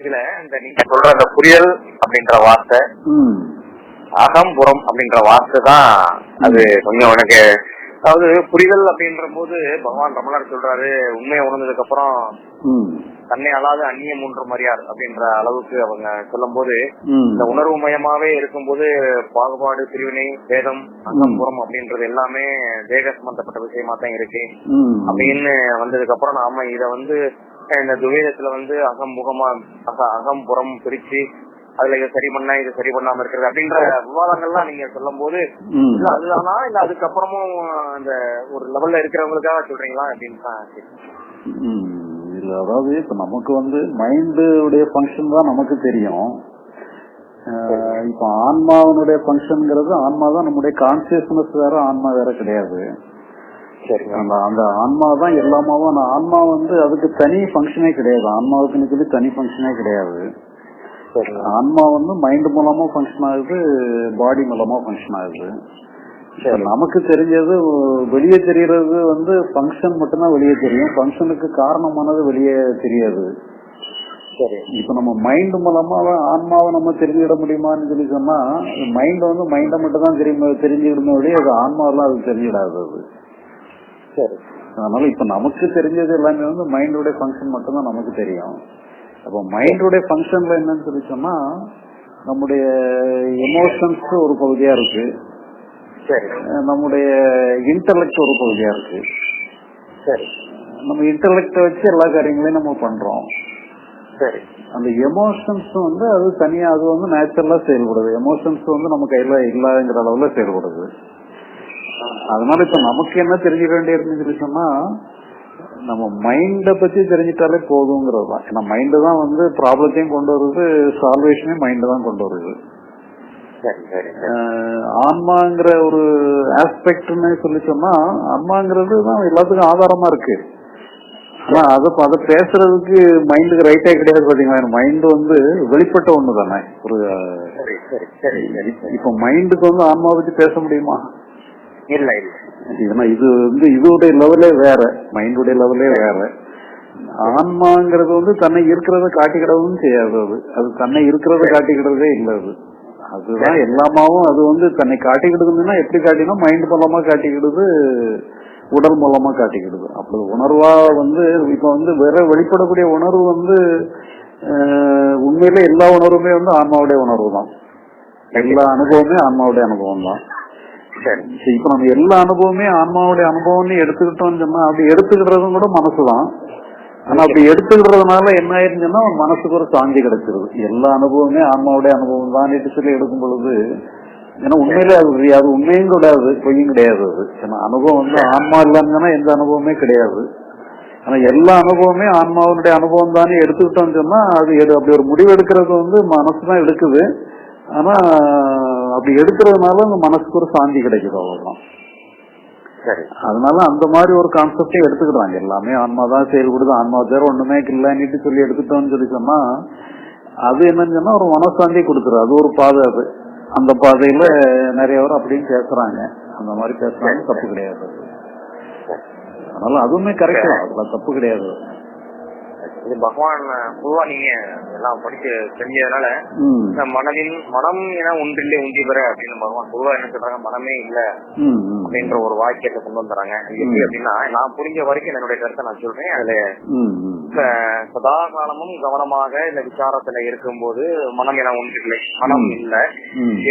இதுல இந்த நீங்க சொல்ற அந்த புரியல் அப்படின்ற வார்த்தை ம். அகம் புறம் அப்படின்ற வார்த்தை தான் அது கொஞ்சம் எனக்கு அதாவது புரிதல் அப்படின்ற போது பகவான் ரமணர் சொல்றாரு உண்மையை உணர்ந்ததுக்கு அப்புறம் தன்னை அல்லாத அந்நியம் ஒன்று மரியார் அப்படின்ற அளவுக்கு அவங்க சொல்லும் போது இந்த உணர்வு மயமாவே இருக்கும்போது பாகுபாடு பிரிவினை வேதம் அகம் புறம் அப்படின்றது எல்லாமே தேக சம்பந்தப்பட்ட விஷயமா தான் இருக்கு. அப்படின்னு வந்ததுக்கு அப்புறம் நாம இத வந்து இந்த துவேதத்துல வந்து அகம் முகமா அக- அகம் புறம் பிரிச்சு அதுல இதை சரி பண்ணா இது சரி பண்ணாம இருக்கிறது அப்படின்ற விவாதங்கள்லாம் நீங்க சொல்லும் போது அதுதானா? இல்ல அதுக்கப்புறமும் அந்த ஒரு லெவல்ல இருக்கிறவங்களுக்காக சொல்றீங்களா அப்படின்னு தான். இல்ல அதாவது இப்ப நமக்கு வந்து மைண்டுடைய ஃபங்க்ஷன் தான் நமக்கு தெரியும். இப்ப ஆன்மாவனுடைய ஃபங்க்ஷன்ங்கிறது ஆன்மா தான் நம்முடைய கான்சியஸ்னஸ் வேற ஆன்மா வேற கிடையாது. சரிங்க. அந்த அந்த ஆன்மா தான் எல்லாமாவும் ஆனா ஆன்மா வந்து அதுக்கு தனி ஃபங்க்ஷனே கிடையாது. ஆன்மாவுக்குன்னு சொல்லி தனி ஃபங்க்ஷனே கிடையாது. ஆன்மா வந்து மைண்ட் மூலமா ஃபங்க்ஷன் ஆகுது பாடி மூலமா ஃபங்க்ஷன் ஆகுது. நமக்கு தெரிஞ்சது வெளியே தெரியறது வந்து ஃபங்க்ஷன் மட்டும்தான் வெளியே தெரியும். ஃபங்க்ஷனுக்கு காரணமானது வெளியே தெரியாது. சரி. இப்ப நம்ம மைண்ட் மூலமா ஆன்மாவை நம்ம தெரிஞ்சுக்கிட முடியுமான்னு சொல்லி சொன்னா மைண்ட் வந்து மைண்டை மட்டும் தான் தெரியும் தெரிஞ்சுக்கிடணும் அது ஆன்மாவெல்லாம் அது தெரிஞ்சிடாது அது. சரி. அதனால இப்ப நமக்கு தெரிஞ்சது எல்லாமே வந்து மைண்டோட ஃபங்க்ஷன் மட்டும்தான் நமக்கு தெரியும். அப்போ மைண்டோட ஃபங்க்ஷன்ல என்னன்னு சொல்லி சொன்னா நம்முடைய எமோஷன்ஸ் ஒரு பகுதியா இருக்கு. சரி. நம்முடைய இன்டர்லெக்ட் ஒரு பகுதியா இருக்கு. சரி. நம்ம இன்டர்லெக்ட வச்சு எல்லா காரியங்களையும் நம்ம பண்றோம். சரி. அந்த எமோஷன்ஸ் வந்து அது தனியா அது வந்து நேச்சுரலா செயல்படுது. எமோஷன்ஸ் வந்து நம்ம கையில இல்லங்கிற அளவுல செயல்படுது. அதனால இப்ப நமக்கு என்ன தெரிஞ்சுக்க வேண்டியதுன்னு சொல்லி சொன்னா நம்ம மைண்ட பத்தி தெரிஞ்சிட்டாலே போதுங்கிறது தான். ஏன்னா மைண்டு தான் வந்து ப்ராப்ளத்தையும் கொண்டு வருது சால்வேஷனையும் மைண்டு தான் கொண்டு வருது. ஆன்மாங்கிற ஒரு ஆஸ்பெக்ட்னு சொல்லி சொன்னா ஆன்மாங்கிறது தான் எல்லாத்துக்கும் ஆதாரமா இருக்கு. ஆனா அதை அதை பேசுறதுக்கு மைண்டுக்கு ரைட்டே கிடையாது பாத்தீங்களா? மைண்ட் வந்து வெளிப்பட்ட ஒண்ணு தானே ஒரு இப்ப மைண்டுக்கு வந்து ஆன்மா பத்தி பேச முடியுமா? இல்ல இல்ல. ஏன்னா இது வந்து இதோடைய லெவலே வேற மைண்டுடைய லெவலே வேற. ஆன்மாங்கிறது வந்து தன்னை இருக்கிறத காட்டிக்கிடவும் செய்யாது அது. அது தன்னை இருக்கிறத காட்டிக்கிடறதே இல்ல அது. அதுதான் எல்லாமாவும் அது வந்து தன்னை காட்டிக்கிடுதுன்னா எப்படி காட்டினா மைண்ட் மூலமா காட்டிக்கிடுது உடல் மூலமா காட்டிக்கிடுது. அப்படி உணர்வா வந்து இப்ப வந்து வேற வெளிப்படக்கூடிய உணர்வு வந்து உண்மையில எல்லா உணர்வுமே வந்து ஆன்மாவுடைய உணர்வு தான் எல்லா அனுபவமே ஆன்மாவுடைய அனுபவம் தான் சரி. சரி, இப்ப நம்ம எல்லா அனுபவமே ஆன்மாவுடைய அனுபவம்னு எடுத்துக்கிட்டோம்னு சொன்னா அப்படி எடுத்துக்கிட்டதும் கூட மனசுதான். ஆனா அப்படி எடுத்துக்கிறதுனால என்ன ஆயிருந்துன்னா மனசுக்கு ஒரு சாந்தி கிடைச்சிருது. எல்லா அனுபவமே ஆன்மாவுடைய அனுபவம் தான் சொல்லி எடுக்கும் பொழுது ஏன்னா உண்மையிலே அது அது உண்மையும் கிடையாது பொய்யும் கிடையாது அது. ஏன்னா அனுபவம் வந்து ஆன்மா இல்லைன்னா எந்த அனுபவமே கிடையாது. ஆனா எல்லா அனுபவமே ஆன்மாவுடைய அனுபவம் தானே எடுத்துக்கிட்டோம்னு சொன்னா அது எடு- அப்படி ஒரு முடிவு எடுக்கிறது வந்து மனசு தான் எடுக்குது. ஆனா அப்படி எடுக்கிறதுனால அந்த மனசுக்கு ஒரு சாந்தி கிடைக்குது அவ்வளவுதான். சரி. அதனால அந்த மாதிரி ஒரு கான்செப்டே எடுத்துக்கிட்டாங்க எல்லாமே ஆன்மா தான் செயல்படுது. ஆன்மா வேற ஒண்ணுமே இல்லைன்னுட்டு சொல்லி எடுத்துட்டோம்னு சொல்லி சொன்னா அது என்னன்னு சொன்னா ஒரு மனசாந்தி கொடுத்துரு அது ஒரு பாதை அது. அந்த பாதையில நிறைய பேர் அப்படின்னு பேசுறாங்க. அந்த மாதிரி பேசுறாங்க. தப்பு கிடையாது. அது. அதனால அதுவுமே கரெக்ட் அதுல தப்பு கிடையாது. இது பகவான் பொதுவா நீங்க எல்லாம் படிச்சு தெரிஞ்சதுனால இந்த மனதின் மனம் என ஒன்றிலே உண்டி பெற அப்படின்னு பகவான் பொதுவா என்ன சொல்றாங்க மனமே இல்ல அப்படின்ற ஒரு வாக்கியத்தை கொண்டு வந்துறாங்க எப்படி அப்படின்னா நான் புரிஞ்ச வரைக்கும் என்னுடைய கருத்தை நான் சொல்றேன். அதுல சதா காலமும் கவனமாக இந்த விசாரத்துல இருக்கும்போது மனம் என ஒன்றில்லை. மனம் இல்ல.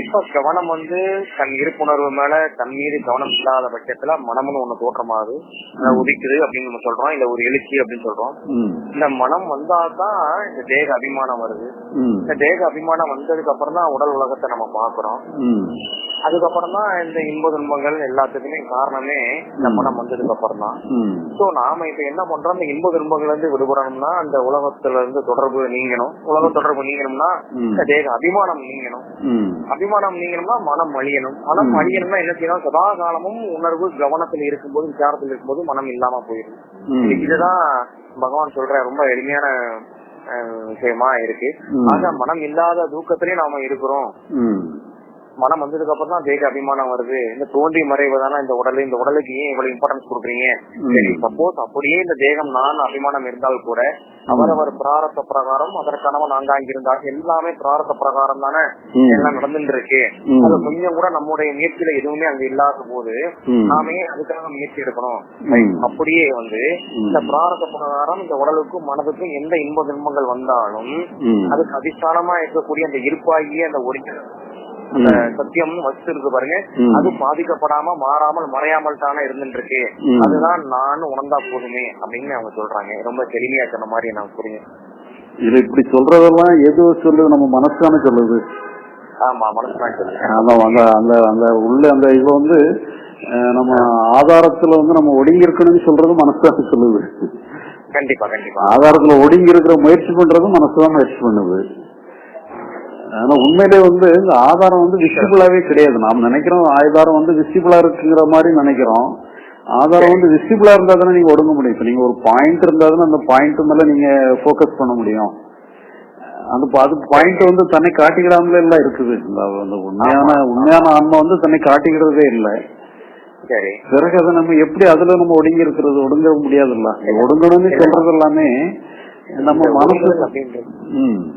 எப்ப கவனம் வந்து தன் இருப்புணர்வு மேல தன் மீது கவனம் இல்லாத பட்சத்துல மனம்னு ஒண்ணு தோற்றமாகுது அதை உதிக்குது அப்படின்னு நம்ம சொல்றோம். இல்ல ஒரு எழுச்சி அப்படின்னு சொல்றோம். இந்த மனம் வந்தாதான் இந்த தேக அபிமானம் வருது. இந்த தேக அபிமானம் வந்ததுக்கு அப்புறம் தான் உடல் உலகத்தை நம்ம பாக்குறோம் அதுக்கப்புறம் தான் இந்த இன்ப துன்பங்கள் எல்லாத்துக்குமே காரணமே இந்த மனம் வந்ததுக்கு அப்புறம் தான் சோ நாம இப்ப என்ன பண்றோம்? இந்த இன்ப துன்பங்கள்ல இருந்து விடுபடணும்னா அந்த உலகத்துல இருந்து தொடர்பு நீங்கணும். உலக தொடர்பு நீங்கணும்னா தேக அபிமானம் நீங்கணும். அபிமானம் நீங்கணும்னா மனம் அழியணும் மனம் அழியணும்னா என்ன செய்யணும்? சதா காலமும் உணர்வு கவனத்தில் இருக்கும்போது விசாரத்தில் இருக்கும்போது மனம் இல்லாம போயிடும். இதுதான் பகவான் சொல்ற ரொம்ப எளிமையான விஷயமா இருக்கு. ஆக மனம் இல்லாத தூக்கத்திலேயே நாம இருக்கிறோம். மனம் வந்ததுக்கு அப்புறம் தான் தேக அபிமானம் வருது இந்த தோன்றி மறைவதான இந்த உடல் இந்த உடலுக்கு ஏன் இவ்வளவு இம்பார்ட்டன்ஸ் கொடுக்குறீங்க சப்போஸ் அப்படியே இந்த தேகம் நான் அபிமானம் இருந்தால் கூட அவரவர் பிராரத்த பிரகாரம் அதற்கானவன் ஆங்காங்க இருந்தால் எல்லாமே பிராரத்த பிரகாரம் தானே. எல்லாம் நடந்துட்டு இருக்கு. அது கொஞ்சம் கூட நம்முடைய முயற்சியில எதுவுமே அங்க இல்லாத போது. நாமே அதுக்காக முயற்சி எடுக்கணும். அப்படியே வந்து. இந்த பிராரத்த பிரகாரம் இந்த உடலுக்கும் மனதுக்கும் எந்த இன்ப துன்பங்கள் வந்தாலும். அதுக்கு அதிஷ்டானமா இருக்கக்கூடிய அந்த இருப்பாகிய அந்த ஒரிஜினல் அந்த ம். சத்தியம் வச்சு இருக்கு பாருங்க. அது பாதிக்கப்படாம மாறாமல் மறையாமல் தானே இருந்துட்டு இருக்கு. அதுதான் நான் உணர்ந்தா போதுமே அப்படின்னு அவங்க சொல்றாங்க. ரொம்ப தெளிமையா சொன்ன மாதிரி நான் புரியுங்க இது இப்படி சொல்றதெல்லாம் எது சொல்லுது? நம்ம மனசான சொல்லுது. ஆமா மனசுதான் சொல்லுங்க அந்த அந்த அந்த அந்த உள்ள அந்த இது வந்து நம்ம ஆதாரத்துல வந்து நம்ம ஒடுங்கி இருக்கணும்னு சொல்றது மனசான சொல்லுது. கண்டிப்பா கண்டிப்பா. ஆதாரத்துல ஒடுங்கி இருக்கிற முயற்சி பண்றது மனசுதான் முயற்சி பண்ணுது. ஆனா உண்மையிலே வந்து இந்த ஆதாரம் வந்து விசிபிளாவே கிடையாது. நாம் நினைக்கிறோம் ஆதாரம் வந்து விசிபிளா இருக்குங்கிற மாதிரி நினைக்கிறோம். ஆதாரம் வந்து விசிபிளா இருந்தா தானே நீங்க ஒடுங்க முடியும். இப்ப நீங்க ஒரு பாயிண்ட் இருந்தா தானே அந்த பாயிண்ட் மேல நீங்க ஃபோக்கஸ் பண்ண முடியும். அந்த அது பாயிண்ட் வந்து தன்னை காட்டிக்கிடாமலே எல்லாம் இருக்குது. அந்த உண்மையான உண்மையான ஆன்மா வந்து தன்னை காட்டிக்கிறதே இல்லை. சரி. பிறகு அதை நம்ம எப்படி அதுல நம்ம ஒடுங்கி இருக்கிறது? ஒடுங்க முடியாதுல்ல. ஒடுங்கணும்னு சொல்றது எல்லாமே நம்ம இந்த மனசு ஒடுங்குதல் அப்படின்றது.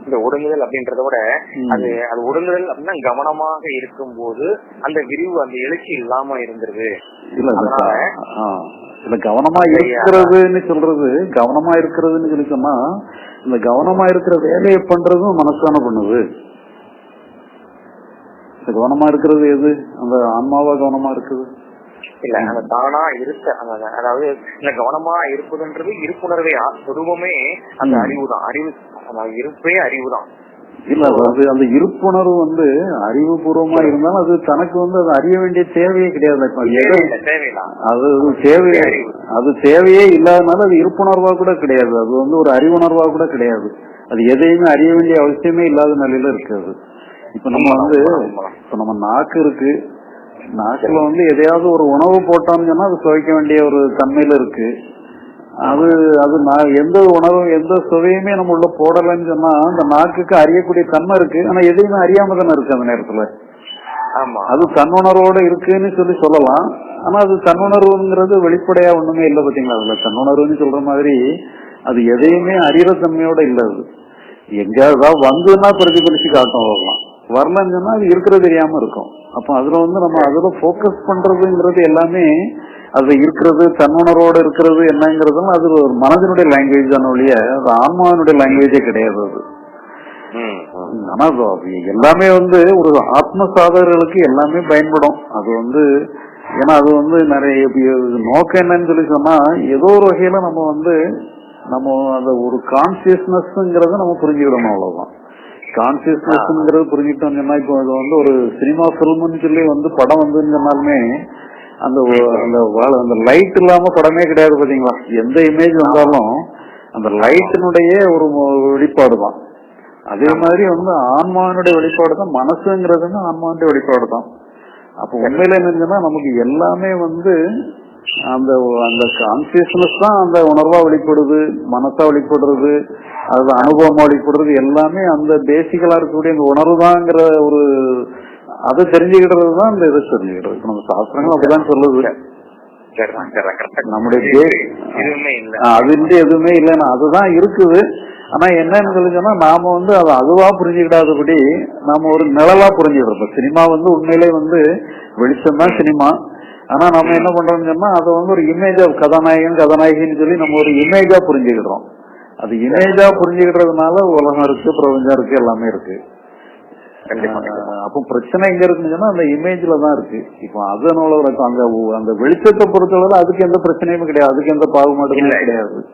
இந்த ஒடுங்குதல் அப்படின்றத விட. அது அது ஒடுங்குதல் அப்படின்னா கவனமாக இருக்கும்போது அந்த விரிவு அந்த எழுச்சி இல்லாம இருந்துருது. அதனால- இல்ல கவனமா இருக்கிறதுன்னு சொல்றது கவனமா இருக்கிறதுன்னு சொல்லி சொன்னா இந்த கவனமா இருக்கிற வேலையை பண்றதும் மனசான பண்ணுது. இந்த கவனமா இருக்கிறது எது? அந்த ஆன்மாவா கவனமா இருக்குது? இல்ல அந்த தானா இருக்க அதாவது இந்த கவனமா இருப்பதுன்றது இருப்புணர்வே சொரூபமே அந்த. அறிவு தான் அறிவு இருப்பே அறிவு தான் இல்ல அதாவது அந்த இருப்புணர்வு வந்து அறிவுபூர்வமா இருந்தாலும் அது தனக்கு வந்து அது அறிய வேண்டிய தேவையே கிடையாது. அது இல்ல தேவையில்லாம் அது அது தேவையே இல்லாதனால அது இருப்புணர்வா கூட கிடையாது. அது வந்து ஒரு அறிவுணர்வா கூட கிடையாது. அது எதையுமே அறிய வேண்டிய அவசியமே இல்லாத நிலையில இருக்காது. இப்ப நம்ம வந்து இப்ப நம்ம நாக்கு இருக்கு. நாக்குல வந்து எதையாவது ஒரு உணவு போட்டோம்னு சொன்னா அது சுவைக்க வேண்டிய ஒரு தன்மையில இருக்கு. அது அது நான் எந்த உணவும் எந்த சுவையுமே நம்ம உள்ள போடலைன்னு சொன்னா அந்த நாக்குக்கு அறியக்கூடிய தன்மை இருக்கு. ஆனா எதையுமே அறியாம தானே இருக்கு அந்த நேரத்துல. ஆமா. அது தன்னுணர்வோட இருக்குன்னு சொல்லி சொல்லலாம். ஆனா அது தன்னுணர்வுங்கிறது வெளிப்படையா ஒண்ணுமே இல்லை பாத்தீங்களா? அதுல தன்னுணர்வுன்னு சொல்ற மாதிரி அது எதையுமே அறிகிற தன்மையோட இல்ல அது. எங்கேயாவது வந்ததுன்னா பிரதிபலிச்சு காட்டும் வரலாம் வரலன்னு சொன்னா அது இருக்கிறது தெரியாம இருக்கும். அப்ப அதுல வந்து நம்ம அதுல போக்கஸ் பண்றதுங்கிறது எல்லாமே அதுல இருக்கிறது தன்னுணர்வோட இருக்கிறது என்னங்கிறதும் அது ஒரு மனதினுடைய லாங்குவேஜ் தானே ஒழிய அது ஆன்மாவினுடைய லாங்குவேஜே கிடையாது அது. ஆனா எல்லாமே வந்து ஒரு ஆத்ம சாதகர்களுக்கு எல்லாமே பயன்படும். அது வந்து ஏன்னா அது வந்து நிறைய நோக்கம் என்னன்னு சொல்லி சொன்னா ஏதோ ஒரு வகையில நம்ம வந்து நம்ம அந்த ஒரு கான்சியஸ்னஸ்ங்கிறத நம்ம புரிஞ்சுக்கிடணும் அவ்வளவுதான். கான்சியஸ்னஸ்ங்கிறது புரிஞ்சுக்கிட்டோம் சொன்னா இப்போ அது வந்து ஒரு சினிமா பிலிம்னு சொல்லி வந்து படம் வந்துன்னு சொன்னாலுமே அந்த அந்த அந்த லைட் இல்லாம படமே கிடையாது பாத்தீங்களா? எந்த இமேஜ் வந்தாலும் அந்த லைட்டினுடைய ஒரு வெளிப்பாடு தான் அதே மாதிரி வந்து ஆன்மாவினுடைய வெளிப்பாடு தான் மனசுங்கிறது ஆன்மாவுடைய வெளிப்பாடு தான் அப்ப உண்மையில என்னன்னா நமக்கு எல்லாமே வந்து அந்த அந்த கான்சியஸ்னஸ் தான் அந்த உணர்வா வெளிப்படுது மனசா வெளிப்படுறது அது அனுபவமா வெளிப்படுறது எல்லாமே அந்த பேசிக்கலா இருக்கக்கூடிய அந்த உணர்வு தாங்கிற ஒரு அதை தெரிஞ்சுக்கிட்டது தான் இந்த இதை தெரிஞ்சுக்கிறது நம்ம சாஸ்திரங்கள் அப்படிதான் சொல்லுது. நம்முடைய அது இருந்து எதுவுமே இல்லைன்னா அதுதான் இருக்குது. ஆனா என்னன்னு சொல்லி சொன்னா நாம வந்து அதை அதுவா புரிஞ்சுக்கிடாதபடி நாம ஒரு நிழலா புரிஞ்சுக்கிறோம். இப்ப சினிமா வந்து உண்மையிலே வந்து வெளிச்சம் தான் சினிமா. ஆனா நம்ம என்ன பண்றோம்னு சொன்னா அதை வந்து ஒரு இமேஜ் ஆஃப் கதாநாயகன் கதாநாயகின்னு சொல்லி நம்ம ஒரு இமேஜா புரிஞ்சுக்கிடுறோம். அது இமேஜா புரிஞ்சுக்கிட்டதுனால உலகம் இருக்கு பிரபஞ்சம் இருக்கு எல்லாமே இருக்கு. அப்போ பிரச்சனை எங்க இருக்குன்னு சொன்னா அந்த இமேஜ்ல தான் இருக்கு. இப்போ அதனால ஒரு- அந்த அந்த வெளிச்சத்தை பொறுத்தளவு அதுக்கு எந்த பிரச்சனையும் கிடையாது. அதுக்கு எந்த பாகுபாடுமே. கிடையாது.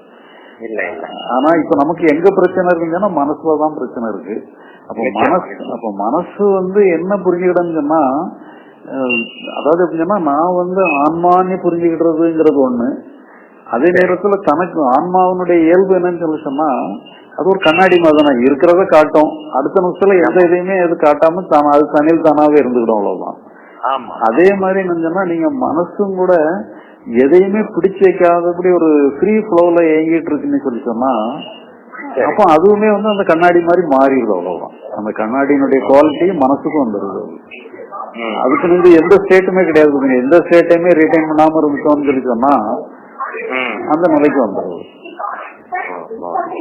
ஆனா இப்ப நமக்கு எங்க பிரச்சனை இருக்குன்னா மனசுலதான் பிரச்சனை இருக்கு. அப்ப மனசு. அப்ப மனசு வந்து என்ன புரிஞ்சுக்கிட்டேன்னு சொன்னா அதாவது எப்படி சொன்னா நான் வந்து ஆன்மான்னு புரிஞ்சுக்கிட்டதுங்கிறது ஒண்ணு. அதே நேரத்துல தனக்கு ஆன்மாவினுடைய இயல்பு என்னன்னு சொல்லி சொன்னா அது ஒரு கண்ணாடி மாதிரி இருக்கிறத காட்டும் அடுத்த நிமிஷத்துல எந்த இதையுமே அது காட்டாம தானா அது தனியில் தானாவே இருந்துக்கிடும் அவ்வளவுதான் ஆமா அதே மாதிரி என்னன்னா நீங்க மனசும் கூட எதையுமே பிடிச்சு வைக்காதபடி ஒரு ஃப்ரீ ஃப்ளோல இயங்கிட்டு இருக்குன்னு சொல்லி சொன்னா அப்ப அதுவுமே வந்து அந்த கண்ணாடி மாதிரி மாறிடுது அவ்வளவுதான் அந்த கண்ணாடியினுடைய குவாலிட்டி மனசுக்கும். ம். அதுக்கு வந்து எந்த ஸ்டேட்டுமே கிடையாது. எந்த ஸ்டேட்டையுமே ரீடைன் பண்ணாம இருந்துட்டோம்னு சொல்லி சொன்னா. அந்த நிலைக்கு வந்துடுது.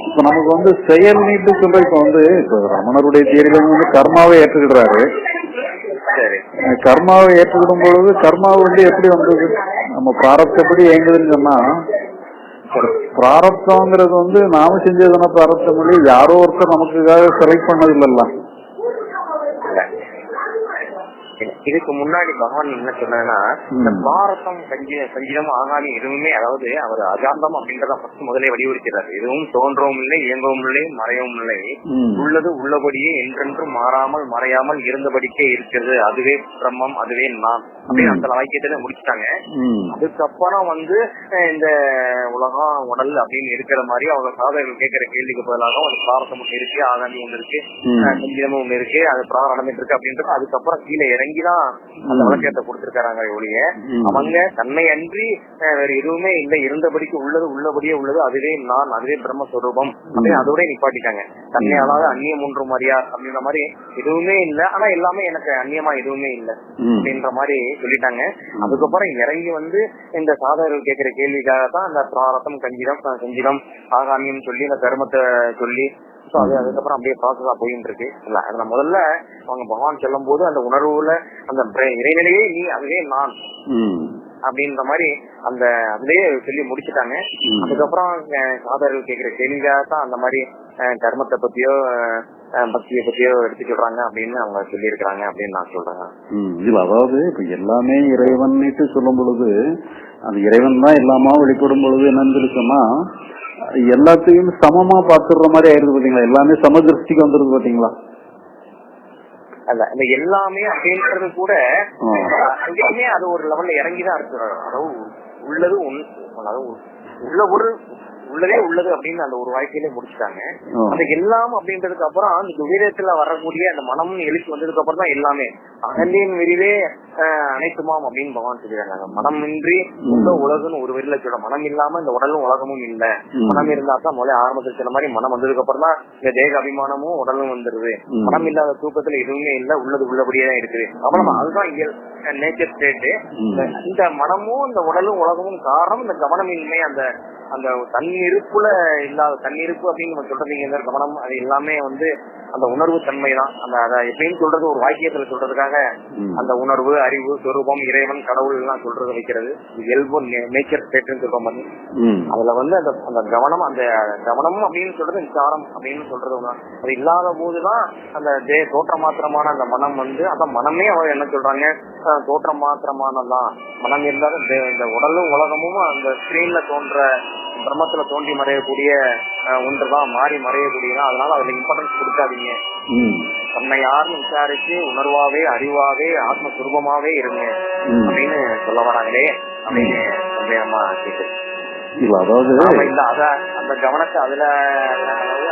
இப்ப நமக்கு வந்து செயல் நீட்டு சொல்ற இப்ப வந்து இப்ப ரமணருடைய தியரியில வந்து கர்மாவை ஏற்றுக்கிடுறாரு. கர்மாவை ஏற்றுக்கிடும் பொழுது கர்மா வந்து எப்படி வந்தது? நம்ம பிராரப்தப்படி இயங்குதுன்னு சொன்னா பிராரப்தம்ங்கிறது வந்து நாம செஞ்சதுன்னா பிராரப்தம் இல்லை யாரோ ஒருத்தர் நமக்குக்காக செலக்ட் பண்ணது இல்லல்ல இல்ல. இதுக்கு முன்னாடி பகவான் என்ன சொன்னா இந்த. பாரதம் சஞ்சீதம் ஆகாமி எதுவுமே அதாவது அவர் அஜாந்தம் அப்படின்றத ஃபர்ஸ்ட் முதலே வலியுறுத்திறாரு எதுவும் தோன்றவும் இல்லை இயங்கவும் இல்லை மறையவும் இல்லை. உள்ளது உள்ளபடியே என்றென்றும் மாறாமல் மறையாமல் இருந்தபடிக்கே இருக்கிறது அதுவே பிரம்மம் அதுவே நான் அப்படின்னு அந்த வாக்கியத்துல முடிச்சிட்டாங்க. அதுக்கப்புறம் வந்து இந்த உலகம் உடல் அப்படின்னு இருக்கிற மாதிரி அவங்க சாதகர்கள் கேட்கிற கேள்விக்கு பதிலாக ஒரு பிராரத்தம் ஒண்ணு இருக்கு ஆகாமி ஒண்ணு இருக்கு ம். அஹ், சங்கீதமும் ஒண்ணு இருக்கு அது பிராரம் நடந்துட்டு இருக்கு அப்படின்றது அதுக்கப்புறம் கீழே இறங்கிதான் அந்த ம். விளக்கத்தை கொடுத்திருக்காங்க ஒழிய. அவங்க தன்னை அன்றி வேற எதுவுமே இல்லை. இருந்தபடிக்கு உள்ளது உள்ளபடியே உள்ளது. அதுவே நான் அதுவே பிரம்மஸ்வரூபம். அப்படின்னு அதோட நிப்பாட்டிட்டாங்க. தன்னை அதாவது அந்நியம் ஒன்றும் அறியா அப்படின்ற மாதிரி எதுவுமே இல்ல. ஆனா எல்லாமே எனக்கு அந்நியமா எதுவுமே இல்ல. அப்படின்ற மாதிரி சொல்லிட்டாங்க. அதுக்கப்புறம் இறங்கி வந்து இந்த சாதகர்கள் கேட்கிற கேள்விக்காக தான் அந்த பிராரத்தம் கஞ்சிதம் அஹ், கஞ்சிதம் ஆகாமியம் சொல்லி இந்த கர்மத்தை சொல்லி சோ அது அதுக்கப்புறம் அப்படியே ப்ராசஸா போயிட்டு இருக்கு இல்ல அதுல முதல்ல அவங்க பகவான் சொல்லும் போது அந்த உணர்வுல அந்த இறைநிலையே நீ அதுவே நான். அப்படின்ற மாதிரி அந்த அதுலயே சொல்லி முடிச்சுட்டாங்க. அதுக்கப்புறம் அஹ், சாதகர்கள் கேட்கிற கேள்விக்காக தான் அந்த மாதிரி கர்மத்தை பத்தியோ பக்தியை பத்தியோ எடுத்து சொல்றாங்க அப்படின்னு அவங்க சொல்லி இருக்கிறாங்க அப்படின்னு நான் சொல்றேன். இல்ல அதாவது இப்ப எல்லாமே இறைவன்னுட்டு சொல்லும் பொழுது அந்த இறைவன் தான் எல்லாமா வெளிப்படும் பொழுது என்னன்னு எல்லாத்தையும் சமமா பாத்துடுற மாதிரி ஆயிருது பாத்தீங்களா? எல்லாமே சம திருஷ்டிக்கு வந்துருது பாத்தீங்களா? அல்ல இந்த எல்லாமே அப்படின்றது கூட அது ஒரு லெவல்ல இறங்கிதான் இருக்கு. அதாவது உள்ளது உள்ள ஒரு உள்ளதே உள்ளது அப்படின்னு அந்த ஒரு வாழ்க்கையிலே முடிச்சுட்டாங்க. அந்த எல்லாம் அப்படின்றதுக்கு அப்புறம் அந்த துரிதத்துல வரக்கூடிய அந்த மனம் எழுச்சி வந்ததுக்கு அப்புறம் தான் எல்லாமே. அகந்தியின் விரிவே அஹ், அனைத்துமாம் அப்படின்னு பகவான் சொல்லிடுறாங்க மனம் இன்றி உள்ள உலகம்னு ஒரு வரியில சொல்ல மனம் இல்லாம இந்த உடலும் உலகமும் இல்ல. மனம் இருந்தா தான் முதல்ல ஆரம்பத்தில் சொன்ன மாதிரி மனம் வந்ததுக்கு அப்புறம் தான் இந்த தேக அபிமானமும் உடலும் வந்துருது. மனம் இல்லாத தூக்கத்துல எதுவுமே இல்ல உள்ளது உள்ளபடியே தான் இருக்குது. அவ்வளவுதான் அதுதான் இயல் நேச்சர் ஸ்டேட்டு இந்த மனமும் இந்த உடலும் உலகமும் காரணம் இந்த கவனமின்மை அந்த அந்த தன்னிருப்புல இல்லாத தன்னிருப்பு அப்படின்னு நம்ம சொல்றீங்க இந்த கவனம் அது எல்லாமே வந்து அந்த உணர்வு தன்மை தான் அந்த அதை எப்படின்னு சொல்றது ஒரு வாக்கியத்துல சொல்றதுக்காக. அந்த உணர்வு அறிவு சொரூபம் இறைவன் கடவுள் எல்லாம் சொல்றது வைக்கிறது இயல்பு நேச்சர் ஸ்டேட்னு சொல்றோம். ம். அதுல வந்து அந்த அந்த கவனம் அந்த கவனம் அப்படின்னு சொல்றது விசாரம் அப்படின்னு சொல்றது. அது இல்லாத போதுதான் அந்த தே தோற்ற மாத்திரமான அந்த மனம் வந்து அந்த மனமே அவர் என்ன சொல்றாங்க தோற்றம் மாத்திரமானதான் மனம் இருந்தாலும் இந்த- உடலும் உலகமும் அந்த ஸ்கிரீன்ல தோன்ற பிரம்மத்துல தோன்றி மறையக்கூடிய ஒன்றுதான் மாறி மறையக்கூடியதான் அதனால அதுல இம்பார்ட்டன்ஸ் கொடுக்காதீங்க. தன்னை யாருன்னு விசாரிச்சு உணர்வாவே அறிவாவே ஆத்மஸ்வரூபமாவே இருங்க. அப்படின்னு சொல்ல வராங்களே அப்படின்னு சந்தேகமா கேக்குது. இல்ல அதாவது அந்த கவனத்தை அதுல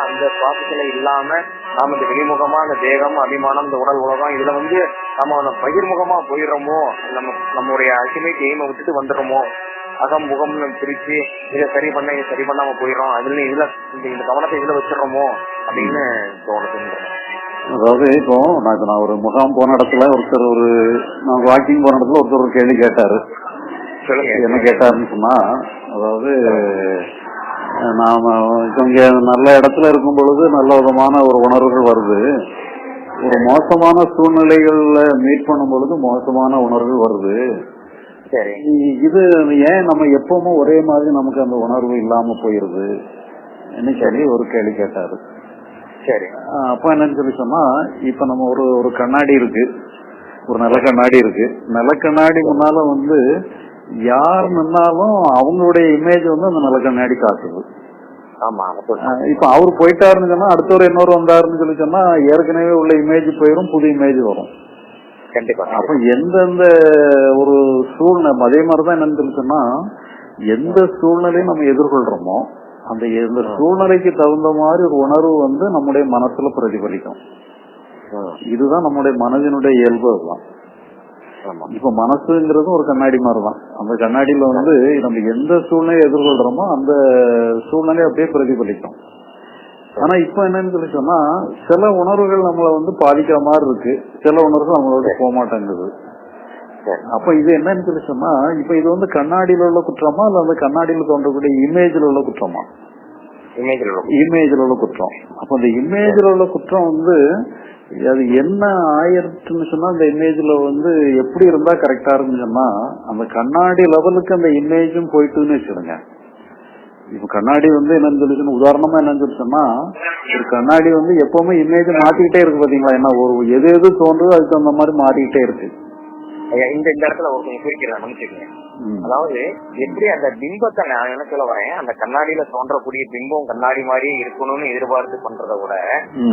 அந்த சுவாசத்துல இல்லாம நாம இந்த வெளிமுகமா அந்த தேகம் அபிமானம் இந்த உடல் உலகம் இதுல வந்து நம்ம பகிர்முகமா போயிடுறோமோ நம்ம நம்மளுடைய அல்டிமேட் எய்மை விட்டுட்டு வந்துடுறோமோ அகம் முகம்னு பிரிச்சு இதை சரி பண்ண இதை சரி பண்ணாம போயிடுறோம் அதுல இதுல இந்த கவனத்தை இதுல வச்சிடுறோமோ அப்படின்னு தோணுது அதாவது இப்போ நான் நான் ஒரு முகாம் போன இடத்துல ஒருத்தர் ஒரு நான் வாக்கிங் போன இடத்துல ஒருத்தர் ஒரு கேள்வி கேட்டாரு. என்ன கேட்டாருன்னு சொன்னா அதாவது நாம இங்க நல்ல இடத்துல இருக்கும் பொழுது நல்ல விதமான ஒரு உணர்வுகள் வருது. ஒரு மோசமான சூழ்நிலைகள்ல மீட் பண்ணும் பொழுது மோசமான உணர்வுகள் வருது. இது ஏன் நம்ம எப்பவுமே ஒரே மாதிரி நமக்கு அந்த உணர்வு இல்லாம போயிருது? சொல்லி ஒரு கேள்வி கேட்டாரு. சரி. அப்ப என்னன்னு சொல்லி சொன்னா இப்ப நம்ம ஒரு ஒரு கண்ணாடி இருக்கு. ஒரு நல்ல கண்ணாடி இருக்கு. நல்ல கண்ணாடி முன்னால வந்து யார் நின்னாலும் அவங்களுடைய இமேஜ் வந்து அந்த நல்ல கண்ணாடி காட்டுது. இப்ப அவர் போயிட்டாருன்னு சொன்னா அடுத்தவர் இன்னொரு வந்தாருன்னு சொல்லி சொன்னா ஏற்கனவே உள்ள இமேஜ் போயிடும் புது இமேஜ் வரும். கண்டிப்பா. அப்ப எந்தெந்த ஒரு சூழ்நிலை அதே மாதிரிதான் என்னன்னு சொல்லி சொன்னா எந்த சூழ்நிலையும் நம்ம எதிர்கொள்றோமோ அந்த எந்த சூழ்நிலைக்கு தகுந்த மாதிரி ஒரு உணர்வு வந்து நம்முடைய மனசுல பிரதிபலிக்கும். இதுதான் நம்முடைய மனதினுடைய இயல்பு ஆமா இப்ப மனசுங்கிறது ஒரு கண்ணாடி மாதிரிதான். அந்த கண்ணாடியில வந்து நம்ம எந்த சூழ்நிலையை எதிர்கொள்றோமோ அந்த சூழ்நிலை அப்படியே பிரதிபலிக்கும். ஆனா இப்ப என்னன்னு சொல்லி சொன்னா சில உணர்வுகள் நம்மள வந்து பாதிக்கிற மாதிரி இருக்கு. சில உணர்வுகள் நம்மளோட போக மாட்டேங்குது அப்ப இது என்னன்னு சொல்லி சொன்னா இப்ப இது வந்து கண்ணாடியில உள்ள குற்றமா இல்ல அந்த கண்ணாடியில தோன்றக்கூடிய இமேஜ்ல உள்ள குற்றமா? இமேஜ்ல உள்ள குற்றம். அப்ப அந்த இமேஜ்ல உள்ள குற்றம் வந்து அது என்ன ஆயிருச்சுன்னு சொன்னா அந்த இமேஜ்ல வந்து எப்படி இருந்தா கரெக்டா இருக்குன்னு சொன்னா அந்த கண்ணாடி லெவலுக்கு அந்த இமேஜும் போயிட்டுன்னு வச்சுடுங்க இப்ப கண்ணாடி வந்து என்னன்னு சொல்லிச்சுன்னா உதாரணமா என்னன்னு சொல்லி சொன்னா ஒரு கண்ணாடி வந்து எப்பவுமே இமேஜ் மாத்திக்கிட்டே இருக்கு பாத்தீங்களா? என்ன ஒரு எது எது தோன்றுதோ அதுக்கு தகுந்த மாதிரி மாறிக்கிட்டே இருக்கு. இந்த இடத்துல ஒரு கொஞ்சம் குறிக்கிறேன் மன்னிச்சுக்கங்க அதாவது எப்படி அந்த பிம்பத்தை நான் என்ன சொல்ல வரேன்? அந்த கண்ணாடியில தோன்றக்கூடிய பிம்பம் கண்ணாடி மாதிரியே இருக்கணும்னு எதிர்பார்த்து பண்றதை விட.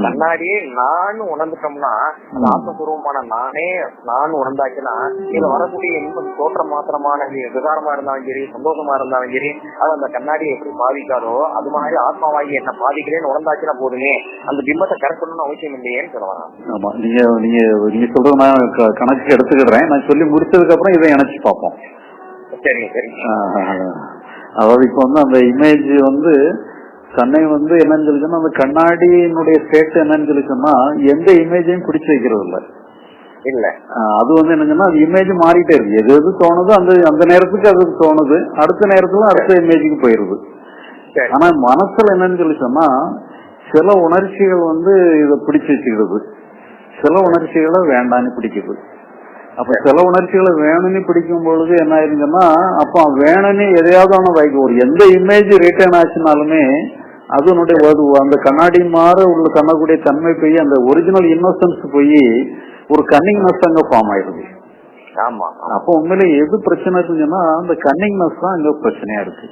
கண்ணாடியே நான் உணர்ந்துட்டோம்னா அந்த ஆத்மபூர்வமான நானே நான் உணர்ந்தாச்சுன்னா இதுல வரக்கூடிய இன்பம் தோற்றம் மாத்திரமான விகாரமா இருந்தாலும் சரி சந்தோஷமா இருந்தாலும் சரி அது அந்த கண்ணாடியை எப்படி பாதிக்காதோ அது மாதிரி ஆத்மாவாகி என்ன பாதிக்கிறேன்னு உணர்ந்தாச்சுன்னா போதுமே அந்த பிம்பத்தை கரெக்ட் அவசியம் இல்லையேன்னு சொல்ல வரேன். ஆமா நீங்க நீங்க நீங்க சொல்றது நான் கணக்கு எடுத்துக்கிறேன் நான் சொல்லி முடிச்சதுக்கு அப்புறம் இதை இணைச்சு பார்ப்போம். சரிங்க சரிங்க ஆஹ், அதாவது இப்ப வந்து அந்த இமேஜ் வந்து கண்ணை வந்து என்னன்னு சொல்லி சொன்னா அந்த கண்ணாடியினுடைய ஸ்டேட் என்னன்னு சொல்லி சொன்னா எந்த இமேஜையும் பிடிச்சு வைக்கிறது இல்ல. இல்ல. அது வந்து என்னங்கன்னா அது இமேஜ் மாறிட்டே இருக்கு. எது எது தோணுதோ அந்த அந்த நேரத்துக்கு அது தோணுது. அடுத்த நேரத்துல அடுத்த இமேஜுக்கு போயிருது. ஆனா மனசுல என்னன்னு சொல்லி சொன்னா சில உணர்ச்சிகள் வந்து இத பிடிச்சு வச்சுக்கிறது. சில உணர்ச்சிகளை வேண்டான்னு பிடிக்குது அப்ப சில உணர்ச்சிகளை வேணும்னு பிடிக்கும் பொழுது என்ன ஆயிருங்கன்னா அப்ப வேணும்னு எதையாவது ஒண்ணு வைக்க ஒரு எந்த இமேஜ் ரிட்டர்ன் ஆச்சுனாலுமே அதனுடைய அந்த கண்ணாடி மாற உள்ள கண்ணக்கூடிய தன்மை போய் அந்த ஒரிஜினல் இன்னோசன்ஸ் போய் ஒரு கன்னிங்னஸ் அங்க ஃபார்ம் ஆயிருது ஆமா. அப்போ உண்மையில எது பிரச்சனை இருக்குன்னு அந்த கன்னிங்னஸ் தான் அங்க பிரச்சனையா இருக்கு.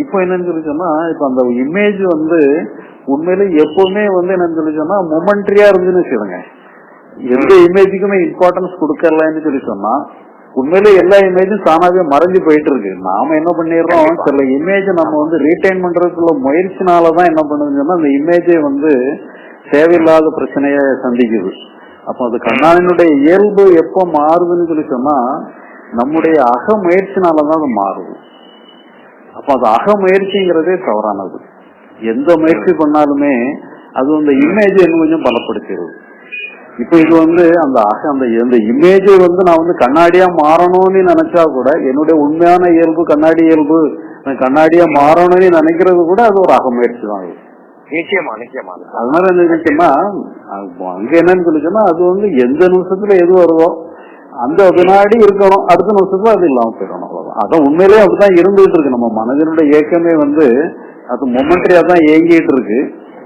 இப்போ என்னன்னு சொல்லி சொன்னா இப்ப அந்த இமேஜ் வந்து உண்மையில எப்பவுமே வந்து என்னன்னு சொல்லி சொன்னா மொமெண்ட்ரியா இருந்துன்னு வச்சுக்கோங்க. எந்த இமேஜுக்குமே இம்பார்ட்டன்ஸ் கொடுக்கலன்னு சொல்லி சொன்னா உண்மையில எல்லா இமேஜும் தானாவே மறைஞ்சு போயிட்டு இருக்கு. நாம என்ன பண்ணிடுறோம் சில இமேஜ் நம்ம வந்து ரீடைன் பண்றதுக்குள்ள முயற்சினாலதான் என்ன பண்ணுதுன்னு அந்த இமேஜை வந்து தேவையில்லாத பிரச்சனைய சந்திக்குது. அப்போ அது கண்ணாடினுடைய இயல்பு எப்போ மாறுதுன்னு சொல்லி சொன்னா நம்முடைய அக முயற்சினாலதான் அது மாறுது. அப்ப அது அக முயற்சிங்கிறதே தவறானது. எந்த முயற்சி பண்ணாலுமே அது அந்த இமேஜ் இன்னும் கொஞ்சம் பலப்படுத்திடுது இப்ப இது வந்து அந்த அந்த அந்த இமேஜை வந்து நான் வந்து கண்ணாடியா மாறணும்னு நினைச்சா கூட என்னுடைய உண்மையான இயல்பு கண்ணாடி இயல்பு நான் கண்ணாடியா மாறணும்னு நினைக்கிறது கூட அது ஒரு அக முயற்சி தான். நிச்சயமா நிச்சயமா. அதனால என்ன அது அங்க என்னன்னு அது வந்து எந்த நிமிஷத்துல எது வருதோ அந்த வினாடி இருக்கணும் அடுத்த நிமிஷத்துல அது இல்லாம போயிடணும் அவ்வளவுதான். அதான் உண்மையிலேயே அப்படிதான் இருந்துகிட்டு இருக்கு. நம்ம மனதினுடைய இயக்கமே வந்து அது மொமெண்ட்ரியா தான் இயங்கிட்டு இருக்கு.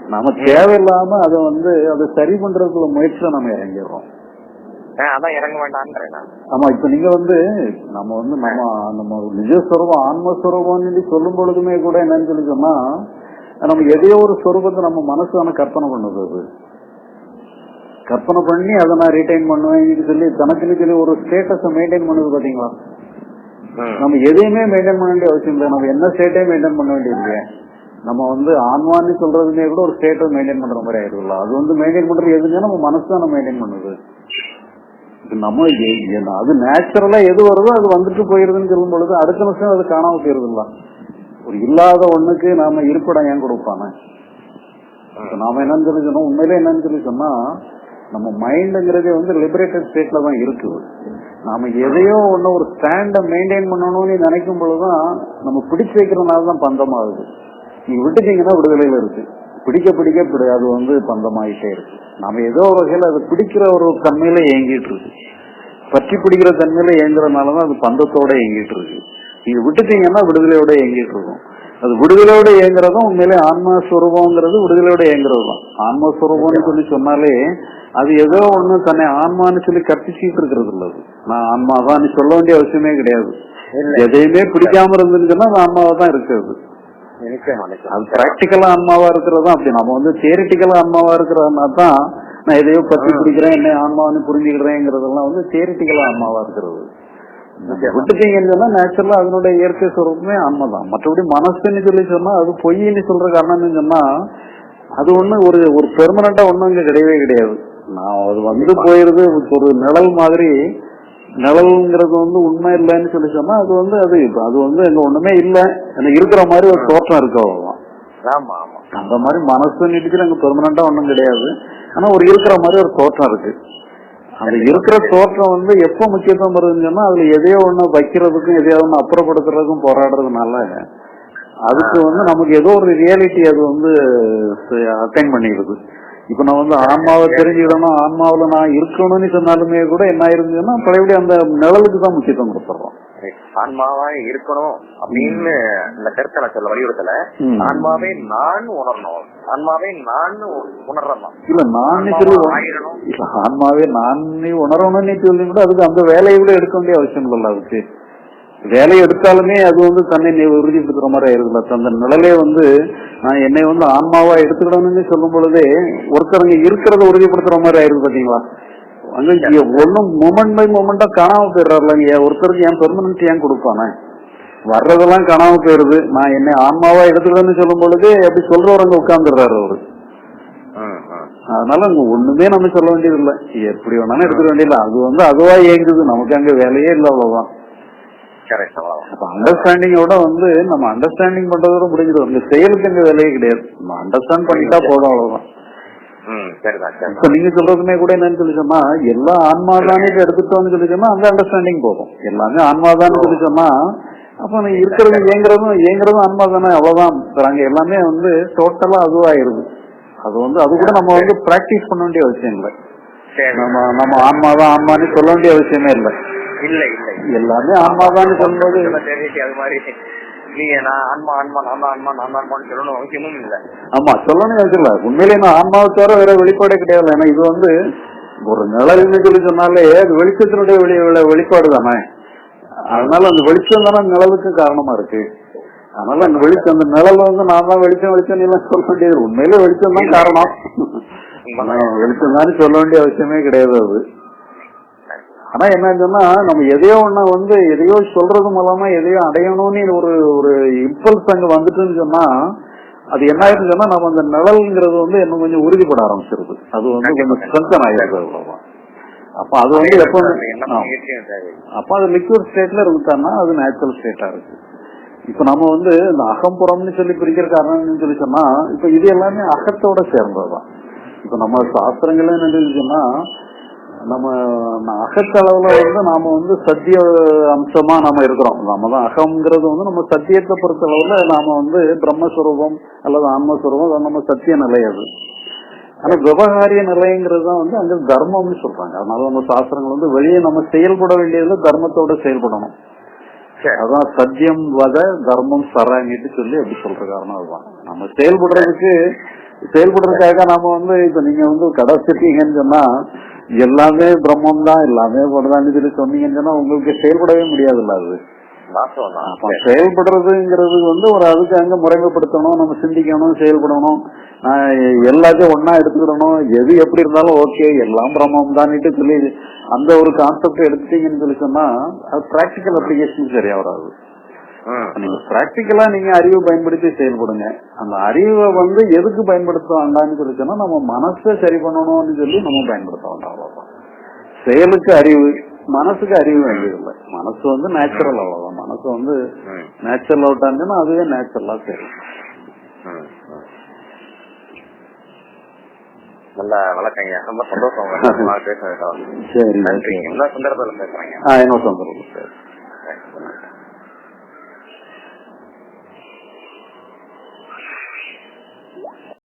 நம்ம தேவையில்லாம அதை வந்து அதை சரி பண்றதுக்குள்ள முயற்சியில நம்ம இறங்கிடுறோம். ஆ, அதான் இறங்க வேண்டாம்ன்றேன் நான். ஆமா இப்ப நீங்க வந்து நம்ம வந்து நம்ம நம்ம நிஜஸ்வரூபம் ஆன்மஸ்வரூபம்னு சொல்லும் பொழுதுமே கூட என்னன்னு சொல்லி சொன்னா நம்ம எதையோ ஒரு ஸ்வரூபத்தை நம்ம மனசான கற்பனை பண்ணுது அது. கற்பனை பண்ணி அதை நான் ரீடைன் பண்ணுவேன் சொல்லி தனக்குன்னு சொல்லி ஒரு ஸ்டேட்டஸை மெயின்டைன் பண்ணுது பாத்தீங்களா. நம்ம எதையுமே மெயின்டைன் பண்ண வேண்டிய அவசியம் இல்லை. நம்ம என்ன ஸ்டேட்டே மெயின்டைன் பண்ண வேண்டியது இல்லையா? நம்ம வந்து ஆன்மான்னு சொல்றதுமே கூட ஒரு ஸ்டேட்டை மெயின்டைன் பண்ற மாதிரி ஆயிடும்ல அது வந்து மெயின்டைன் பண்றது எதுங்க நம்ம மனசு தான் மெயின்டைன் பண்ணுது. நம்ம அது நேச்சுரலா எது வருதோ அது வந்துட்டு போயிருதுன்னு சொல்லும் பொழுது அடுத்த நிமிஷம் அது காணாம போயிருதுல்ல. ஒரு இல்லாத ஒண்ணுக்கு நாம இருப்பிடம் ஏன் கொடுப்பானே நாம என்னன்னு சொல்லி சொன்னோம் உண்மையிலே என்னன்னு சொல்லி சொன்னா நம்ம மைண்டுங்கிறதே வந்து லிபரேட்டட் ஸ்டேட்ல தான் இருக்குது நாம எதையோ ஒண்ணு ஒரு ஸ்டாண்டை மெயின்டைன் பண்ணணும்னு நினைக்கும் பொழுதுதான் நம்ம பிடிச்சு வைக்கிறதுனால தான் பந்தமாகுது. நீங்க விட்டுட்டீங்கன்னா விடுதலையில இருக்கு. பிடிக்க பிடிக்க பிடி- அது வந்து பந்தமாயிட்டே இருக்கு. நாம ஏதோ ஒரு வகையில அது பிடிக்கிற ஒரு தன்மையில இயங்கிட்டு இருக்கு. பற்றி பிடிக்கிற தன்மையில இயங்குறதுனாலதான் அது பந்தத்தோட இயங்கிட்டு இருக்கு. நீங்க விட்டுட்டீங்கன்னா விடுதலையோட இயங்கிட்டு இருக்கும். அது விடுதலையோட இயங்குறதும் உண்மையிலே ஆன்மாஸ்வரூபங்கிறது விடுதலையோட இயங்குறது தான் ஆன்மாஸ்வரூபம்னு சொல்லி சொன்னாலே அது ஏதோ ஒண்ணு தன்னை ஆன்மான்னு சொல்லி கற்பிச்சுட்டு இருக்கிறது இல்ல அது. நான் ஆன்மாதான் சொல்ல வேண்டிய அவசியமே கிடையாது. எதையுமே பிடிக்காம இருந்துச்சுன்னா அது ஆன்மாவா தான் இருக்கிறது அது பிராக்டிக்கலா ஆன்மாவா இருக்கிறது அப்படி. நம்ம வந்து தியரிட்டிக்கலா ஆன்மாவா இருக்கிறதுனா தான் நான் எதையோ பத்தி பிடிக்கிறேன் என்ன ஆன்மான்னு புரிஞ்சுக்கிறேங்கிறதெல்லாம் வந்து தியரிட்டிக்கலா ஆன்மாவா இருக்கிறது. விட்டுட்டீங்கன்னு சொன்னா நேச்சுரலா அதனுடைய இயற்கை சுரூபமே ஆன்மா தான் மற்றபடி மனசுன்னு சொல்லி சொன்னா அது பொய்ன்னு சொல்ற காரணம்னு சொன்னா அது ஒண்ணு ஒரு ஒரு பெர்மனண்டா ஒண்ணும் இங்க கிடையவே கிடையாது. நான் அது வந்து போயிருது ஒரு நிழல் மாதிரி நிழல்ங்கிறது வந்து உண்மை இல்லைன்னு சொல்லி சொன்னா அது வந்து அது அது வந்து அங்க ஒண்ணுமே இல்ல. எனக்கு இருக்கிற மாதிரி ஒரு தோற்றம் இருக்கு அவ்வளவுதான். ஆமா ஆமா. அந்த மாதிரி மனசு நீட்டுக்கு அங்க பெர்மனண்டா ஒண்ணும் கிடையாது. ஆனா ஒரு இருக்கிற மாதிரி ஒரு தோற்றம் இருக்கு. அந்த இருக்கிற தோற்றம் வந்து எப்ப முக்கியத்துவம் வருதுன்னு சொன்னா அதுல எதையோ ஒண்ணு வைக்கிறதுக்கும் எதையோ ஒண்ணு அப்புறப்படுத்துறதுக்கும் போராடுறதுனால அதுக்கு வந்து நமக்கு ஏதோ ஒரு ரியாலிட்டி அது வந்து அட்டைன் பண்ணிடுது. இப்ப நான் வந்து ஆன்மாவை தெரிஞ்சுக்கிடணும் ஆன்மாவுல நான் இருக்கணும்னு சொன்னாலுமே கூட என்ன ஆயிருந்துச்சுன்னா பழையபடி அந்த நிழலுக்கு தான் முக்கியத்துவம் கொடுத்துறோம். ஆன்மாவா இருக்கணும் அப்படின்னு இந்த கருத்தை நான் சொல்ல வலியுறுத்தல. ஆன்மாவே நான் உணரணும். ஆன்மாவே நான் உணர்றேன் இல்ல நான் ஆயிரணும் இல்ல, ஆன்மாவே நான் உணரணும்னு சொல்லி கூட அதுக்கு அந்த வேலையை கூட எடுக்க வேண்டிய அவசியம் இல்லைல்ல அதுக்கு. வேலையை எடுத்தாலுமே அது வந்து தன்னை நீ உறுதிப்படுத்துற மாதிரி ஆயிருதுல அந்த நிழலே வந்து நான் என்னை வந்து ஆன்மாவா எடுத்துக்கிடணும்னு சொல்லும் பொழுதே ஒருத்தருங்க இருக்கிறத உறுதிப்படுத்துற மாதிரி ஆயிருது பாத்தீங்களா? அங்க ஒண்ணும் மூமெண்ட் பை மூமெண்டா காணாம போயிடுறாருலங்க ஒருத்தருக்கு ஏன் பெர்மனன்ட் ஏன் கொடுப்பானே? வர்றதெல்லாம் காணாம போயிருது. நான் என்னை ஆன்மாவா எடுத்துக்கிடணும்னு சொல்லும் பொழுது அப்படி சொல்றவரங்க உட்கார்ந்துடுறாரு அவரு. அதனால அங்க ஒண்ணுமே நம்ம சொல்ல வேண்டியது இல்ல எப்படி வேணாலும் எடுத்துக்க வேண்டியது அது வந்து அதுவா இயங்குது. நமக்கு அங்க வேலையே இல்ல அவ்வளவுதான். கரெக்ட் அவ்வளவுதான். அப்ப அண்டர்ஸ்டாண்டிங்கோட வந்து நம்ம அண்டர்ஸ்டாண்டிங் பண்றதோட முடிஞ்சிடும். இந்த செயலுக்கு அங்க வேலையே கிடையாது. நம்ம அண்டர்ஸ்டாண்ட் பண்ணிட்டா போதும் அவ்வளவுதான். இப்ப நீங்க சொல்றதுமே கூட என்னன்னு சொல்லி சொன்னா எல்லா ஆன்மாதானே எடுத்துட்டோம்னு சொல்லி சொன்னா அந்த அண்டர்ஸ்டாண்டிங் போதும். எல்லாமே ஆன்மாதான்னு சொல்லி சொன்னா அப்ப நீ இருக்கிறது இயங்குறதும் இயங்குறதும் ஆன்மா தானே அவ்வளவுதான் அங்க எல்லாமே வந்து டோட்டலா அதுவாயிருது. அது வந்து அது கூட நம்ம வந்து பிராக்டிஸ் பண்ண வேண்டிய அவசியம் இல்லை. நம்ம நம்ம ஆன்மாதான் ஆன்மான்னு சொல்ல வேண்டிய அவசியமே இல்லை. இல்ல இல்ல. எல்லாமே ஆன்மாதான்னு சொல்லும்போது சொல்ல தேவைக்கு அது மாதிரி. நீங்க நான் ஆன்மா ஆன்மா நான் ஆன்மா நான் ஆன்மான்னு சொல்லணும் அவசியமும் இல்ல. ஆமா சொல்லணும் அவசியம் இல்லை உண்மையிலே நான் ஆன்மாவை தவிர வேற வெளிப்பாடே கிடையாது. ஏன்னா இது வந்து ஒரு நிழல்னு சொல்லி சொன்னாலே அது வெளிச்சத்தினுடைய வெளி வெளி- வெளிப்பாடு தானே. அதனால அந்த வெளிச்சம் தானே நிழலுக்கு காரணமா இருக்கு. அதனால அந்த வெளிச்சம் அந்த நிழல் வந்து நான் தான் வெளிச்சம் வெளிச்சம் எல்லாம் சொல்ல வேண்டியது. உண்மையிலே வெளிச்சம் தான் காரணம். வெளிச்சம் தான் சொல்ல வேண்டிய அவசியமே கிடையாது அது. ஆனா என்னன்னு சொன்னா நம்ம எதையோ ஒண்ணு வந்து எதையோ சொல்றது மூலமா எதையோ அடையணும்னு ஒரு ஒரு இம்பல்ஸ் அங்க வந்துட்டுன்னு சொன்னா அது என்ன சொன்னா நம்ம அந்த நிழல்ங்கிறது வந்து இன்னும் கொஞ்சம் உறுதிப்பட ஆரம்பிச்சிருது. அது வந்து கொஞ்சம் ஸ்ட்ரென்தன் அவ்வளவுதான். அப்ப அது வந்து எப்ப என்ன அப்ப அது லிக்விட் ஸ்டேட்ல இருந்துட்டான்னா அது நேச்சுரல் ஸ்டேட்டா இருக்கு. இப்ப நம்ம வந்து இந்த அகம்புறம்னு சொல்லி பிரிக்கிற காரணம்னு சொல்லி சொன்னா இப்ப இது எல்லாமே அகத்தோட சேர்ந்ததுதான். இப்ப நம்ம சாஸ்திரங்கள் என்ன சொல்லிச்சுன்னா நம்ம அகத்தளவுல வந்து நாம வந்து சத்திய அம்சமா நாம இருக்கிறோம். நம்ம தான் அகம்ங்கிறது வந்து நம்ம சத்தியத்தை பொறுத்தளவுல நாம வந்து பிரம்மஸ்வரூபம் அல்லது ஆன்மஸ்வரூபம் அது நம்ம சத்திய நிலை அது. ஆனா விவகாரிய நிலைங்கிறது தான் வந்து அங்க தர்மம்னு சொல்றாங்க. அதனால நம்ம சாஸ்திரங்கள் வந்து வெளியே நம்ம செயல்பட வேண்டியதுல தர்மத்தோட செயல்படணும். சரி. அதான் சத்தியம் வத தர்மம் சராங்கிட்டு சொல்லி அப்படி சொல்ற காரணம் அதுதான். நம்ம செயல்படுறதுக்கு செயல்படுறதுக்காக நாம வந்து இப்ப நீங்க வந்து கடை சொன்னா எல்லாமே பிரம்மம் தான் எல்லாமே படுதான்னு சொல்லி சொன்னீங்கன்னு சொன்னா உங்களுக்கு செயல்படவே முடியாதுல்ல அது. தான் செயல்படுறதுங்கிறது வந்து ஒரு அதுக்கு அங்க முறைமைப்படுத்தணும் நம்ம சிந்திக்கணும் செயல்படணும். எல்லாத்தையும் ஒன்னா எடுத்துக்கிடணும். எது எப்படி இருந்தாலும் ஓகே எல்லாம் பிரம்மம் தானிட்டு சொல்லி அந்த ஒரு கான்செப்ட் எடுத்துட்டீங்கன்னு சொல்லி சொன்னா அது பிராக்டிக்கல் அப்ளிகேஷன் சரியா வராது. நீங்க பிராக்டிக்கலா நீங்க அறிவு பயன்படுத்தி செயல்படுங்க. அந்த அறிவை வந்து எதுக்கு பயன்படுத்த வேண்டாம்னு சொல்லி சொன்னா நம்ம மனசை சரி பண்ணணும்னு சொல்லி நம்ம பயன்படுத்த வேண்டாம் அவ்வளவுதான். செயலுக்கு அறிவு மனசுக்கு அறிவு வேண்டியதில்லை. மனசு வந்து நேச்சுரல் அவ்வளவுதான். மனசு வந்து நேச்சுரல் அவுட்டாங்கன்னா அதுவே நேச்சுரலா சரி ம், ம். நல்ல வழக்கங்க. ரொம்ப சந்தோஷம் சரி நன்றி எல்லா சந்தர்ப்பத்தில் பேசுறேங்க? ஆ என்ன சந்தர்ப்பம்.